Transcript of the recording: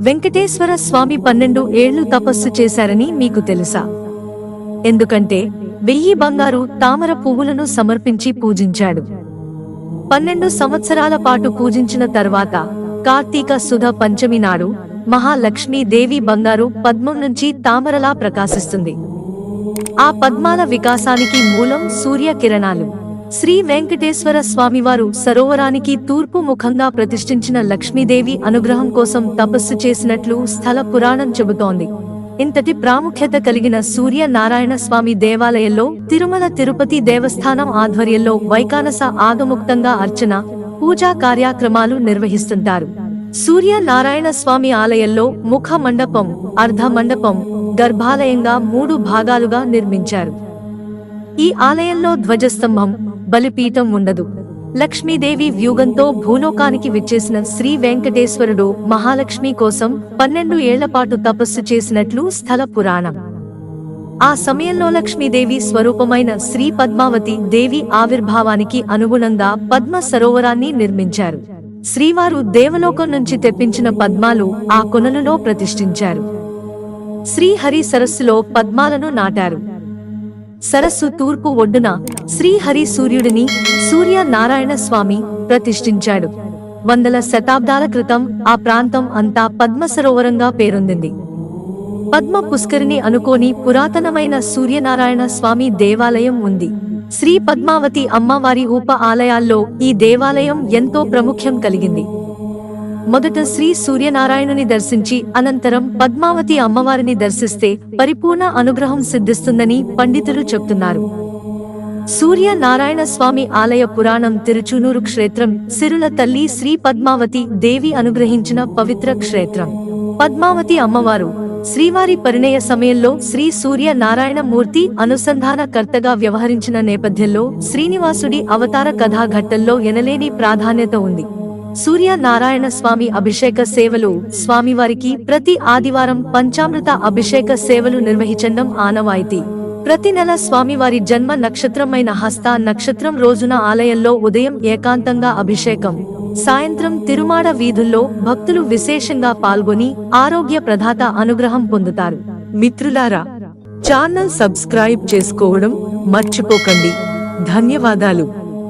వెంకటేశ్వర స్వామి పన్నెండు ఏళ్ళు తపస్సు చేశారని మీకు తెలుసా? ఎందుకంటే వెయ్యి బంగారు తామర పువ్వులను సమర్పించి పూజించాడు. పన్నెండు సంవత్సరాల పాటు పూజించిన తర్వాత కార్తీక సుధ పంచమి నాడు మహాలక్ష్మీ దేవి బంగారు పద్మం నుంచి తామరలా ప్రకాశిస్తుంది. ఆ పద్మాల వికాసానికి మూలం సూర్య కిరణాలు శ్రీ వెంకటేశ్వర స్వామివారు సరోవరానికి తూర్పు ముఖంగా ప్రతిష్ఠించిన లక్ష్మీదేవి అనుగ్రహం కోసం తపస్సు చేసినట్లు స్థల పురాణం చెబుతోంది. ఇంతటి ప్రాముఖ్యత కలిగిన సూర్య నారాయణ స్వామి దేవాలయంలో తిరుమల తిరుపతి దేవస్థానం ఆధ్వర్యంలో వైకానస ఆగముక్తంగా అర్చన పూజా కార్యక్రమాలు నిర్వహిస్తుంటారు. సూర్య నారాయణ స్వామి ఆలయంలో ముఖ మండపం అర్ధ మండపం గర్భాలయంగా మూడు భాగాలుగా నిర్మించారు. ఈ ఆలయంలో ధ్వజస్తంభం బలిపీఠం ఉండదు. లక్ష్మీదేవి వ్యూగంతో భూలోకానికి విచ్చేసిన శ్రీ వెంకటేశ్వరుడు మహాలక్ష్మి కోసం పన్నెండు ఏళ్ళపాటు తపస్సు చేసినట్లు స్థల పురాణం. ఆ సమయంలో లక్ష్మీదేవి స్వరూపమైన శ్రీ పద్మావతి దేవి ఆవిర్భావానికి అనుగుణంగా పద్మ సరోవరాన్ని నిర్మించారు. శ్రీవారు దేవలోకం నుంచి తెప్పించిన పద్మాలు ఆ కొనలలో ప్రతిష్ఠించారు. శ్రీహరి సరస్సులో పద్మాలను నాటారు. సరస్సు తూర్పు ఒడ్డున శ్రీహరి సూర్యుడిని సూర్య నారాయణ స్వామి ప్రతిష్ఠించాడు. వందల శతాబ్దాల క్రితం ఆ ప్రాంతం అంతా పద్మ సరోవరంగా పేరొందింది. పద్మ పుష్కరిని అనుకోని పురాతనమైన సూర్యనారాయణ స్వామి దేవాలయం ఉంది. శ్రీ పద్మావతి అమ్మవారి ఉప ఆలయాల్లో ఈ దేవాలయం ఎంతో ప్రాముఖ్యం కలిగింది. మొదట శ్రీ సూర్యనారాయణుని దర్శించి అనంతరం పద్మావతి అమ్మవారిని దర్శిస్తే పరిపూర్ణ అనుగ్రహం సిద్ధిస్తుందని పండితులు చెప్తున్నారు. సూర్య నారాయణ స్వామి ఆలయ పురాణం తిరుచునూరు క్షేత్రం సిరుల తల్లి శ్రీ పద్మావతి దేవి అనుగ్రహించిన పవిత్ర క్షేత్రం. పద్మావతి అమ్మవారు శ్రీవారి పరిణయ సమయంలో శ్రీ సూర్య నారాయణ మూర్తి అనుసంధాన కర్తగా వ్యవహరించిన నేపథ్యంలో శ్రీనివాసుడి అవతార కథాఘట్టంలో ఎనలేని ప్రాధాన్యత ఉంది. సూర్య నారాయణ స్వామి అభిషేక సేవలు స్వామివారికి ప్రతి ఆదివారం పంచామృత అభిషేక సేవలు నిర్వహించడం ఆనవాయితీ. ప్రతి నెల స్వామివారి జన్మ నక్షత్రమైన హస్త నక్షత్రం రోజున ఆలయంలో ఉదయం ఏకాంతంగా అభిషేకం. సాయంత్రం తిరుమాడ వీధుల్లో భక్తులు విశేషంగా పాల్గొని ఆరోగ్య ప్రదాత అనుగ్రహం పొందుతారు. మిత్రులారా ఛానల్ సబ్స్క్రైబ్ చేసుకోవడం మర్చిపోకండి. ధన్యవాదాలు.